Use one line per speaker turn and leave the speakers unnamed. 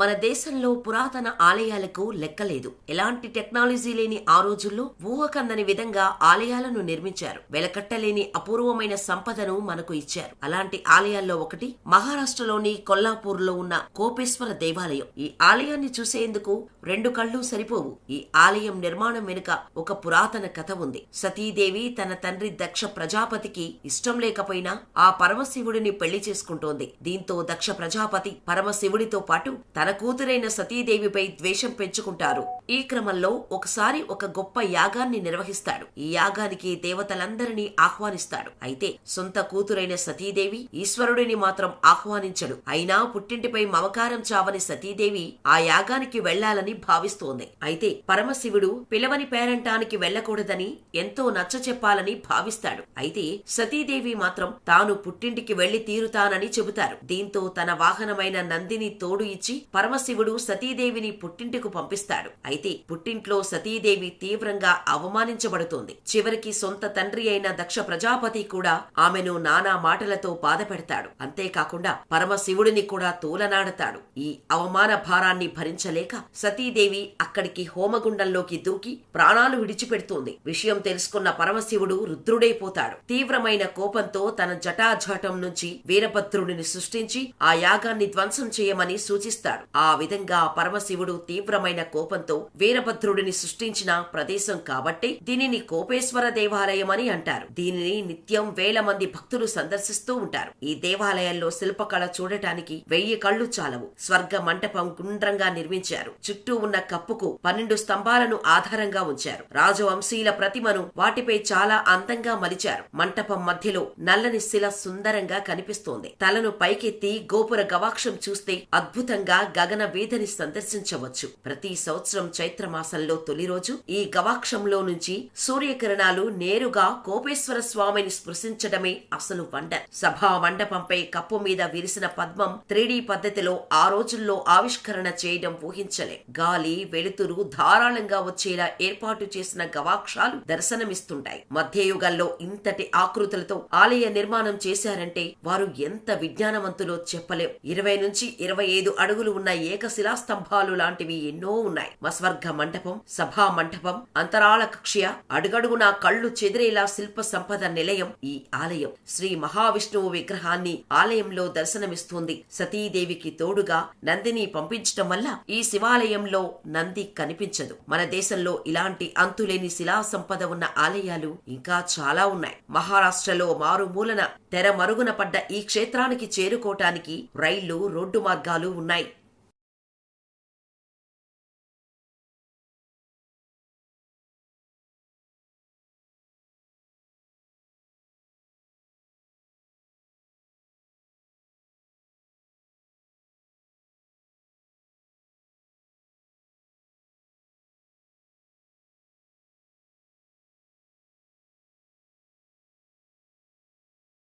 మన దేశంలో పురాతన ఆలయాలకు లెక్కలేదు. ఎలాంటి టెక్నాలజీ లేని ఆ రోజుల్లో ఊహకందని విధంగా ఆలయాలను నిర్మించారు. వెలకట్టలేని అపూర్వమైన సంపదను మనకు ఇచ్చారు. అలాంటి ఆలయాల్లో ఒకటి మహారాష్ట్రలోని కొల్లాపూర్లో ఉన్న కోపేశ్వర దేవాలయం. ఈ ఆలయాన్ని చూసేందుకు రెండు కళ్ళు సరిపోవు. ఈ ఆలయం నిర్మాణం వెనుక ఒక పురాతన కథ ఉంది. సతీదేవి తన తండ్రి దక్ష ప్రజాపతికి ఇష్టం లేకపోయినా ఆ పరమశివుడిని పెళ్ళి చేసుకుంటోంది. దీంతో దక్ష ప్రజాపతి పరమశివుడితో పాటు తన తన కూతురైన సతీదేవిపై ద్వేషం పెంచుకుంటారు. ఈ క్రమంలో ఒకసారి ఒక గొప్ప యాగాన్ని నిర్వహిస్తాడు. ఈ యాగానికి దేవతలందరినీ ఆహ్వానిస్తాడు. అయితే సొంత కూతురైన సతీదేవి ఈశ్వరుడిని మాత్రం ఆహ్వానించడు. అయినా పుట్టింటిపై మమకారం చావని సతీదేవి ఆ యాగానికి వెళ్ళాలని భావిస్తోంది. అయితే పరమశివుడు పిలవని పేరంటానికి వెళ్ళకూడదని ఎంతో నచ్చ చెప్పాలని భావిస్తాడు. అయితే సతీదేవి మాత్రం తాను పుట్టింటికి వెళ్ళి తీరుతానని చెబుతారు. దీంతో తన వాహనమైన నందిని తోడు ఇచ్చి పరమశివుడు సతీదేవిని పుట్టింటికి పంపిస్తాడు. అయితే పుట్టింట్లో సతీదేవి తీవ్రంగా అవమానించబడుతోంది. చివరికి సొంత తండ్రి అయిన దక్ష ప్రజాపతి కూడా ఆమెను నానా మాటలతో బాధపెడతాడు. అంతేకాకుండా పరమశివుడిని కూడా తూలనాడతాడు. ఈ అవమాన భారాన్ని భరించలేక సతీదేవి అక్కడికి హోమగుండంలోకి దూకి ప్రాణాలు విడిచిపెడుతోంది. విషయం తెలుసుకున్న పరమశివుడు రుద్రుడైపోతాడు. తీవ్రమైన కోపంతో తన జటాజాటం నుంచి వీరభద్రుడిని సృష్టించి ఆ యాగాన్ని ధ్వంసం చేయమని సూచిస్తాడు. ఆ విధంగా పరమశివుడు తీవ్రమైన కోపంతో వీరభద్రుడిని సృష్టించిన ప్రదేశం కాబట్టి దీనిని కోపేశ్వర దేవాలయం అని అంటారు. దీనిని నిత్యం వేల మంది భక్తులు సందర్శిస్తూ ఉంటారు. ఈ దేవాలయంలో శిల్పకళ చూడటానికి వెయ్యి కళ్ళు చాలవు. స్వర్గ మంటపం గుండ్రంగా నిర్మించారు. చుట్టూ ఉన్న కప్పుకు పన్నెండు స్తంభాలను ఆధారంగా ఉంచారు. రాజవంశీల ప్రతిమను వాటిపై చాలా అందంగా మలిచారు. మంటపం మధ్యలో నల్లని శిల సుందరంగా కనిపిస్తోంది. తలను పైకెత్తి గోపుర గవాక్షం చూస్తే అద్భుతంగా గగన వీధిని సందర్శించవచ్చు. ప్రతి సంవత్సరం చైత్ర మాసంలో తొలి రోజు ఈ గవాక్షంలో నుంచి సూర్యకిరణాలు నేరుగా కోపేశ్వర స్వామిని స్పృశించడమే అసలు వండర్ సభా మండపంపై కప్పు మీద విరిసిన పద్మం త్రీడీ పద్ధతిలో ఆ రోజుల్లో ఆవిష్కరణ చేయడం ఊహించలే. గాలి వెలుతురు ధారాళంగా వచ్చేలా ఏర్పాటు చేసిన గవాక్షాలు దర్శనమిస్తుంటాయి. మధ్యయుగంలో ఇంతటి ఆకృతులతో ఆలయ నిర్మాణం చేశారంటే వారు ఎంత విజ్ఞానవంతులో చెప్పలేం. ఇరవై నుంచి ఇరవై ఐదు అడుగులు ఉన్న ఏకశిలా స్తంభాలు లాంటివి ఎన్నో ఉన్నాయి. మస్వర్గ మండపం సభా మండపం అంతరాళ కక్ష్య అడుగడుగున కళ్ళు చెదిరేలా శిల్ప సంపద నిలయం ఈ ఆలయం. శ్రీ మహావిష్ణువు విగ్రహాన్ని ఆలయంలో దర్శనమిస్తుంది. సతీదేవికి తోడుగా నందిని పంపించటం వల్ల ఈ శివాలయంలో నంది కనిపించదు. మన దేశంలో ఇలాంటి అంతులేని శిలా సంపద ఉన్న ఆలయాలు ఇంకా చాలా ఉన్నాయి. మహారాష్ట్రలో మారుమూలన తెర మరుగున పడ్డ ఈ క్షేత్రానికి చేరుకోవటానికి రైళ్ళు రోడ్డు మార్గాలు ఉన్నాయి.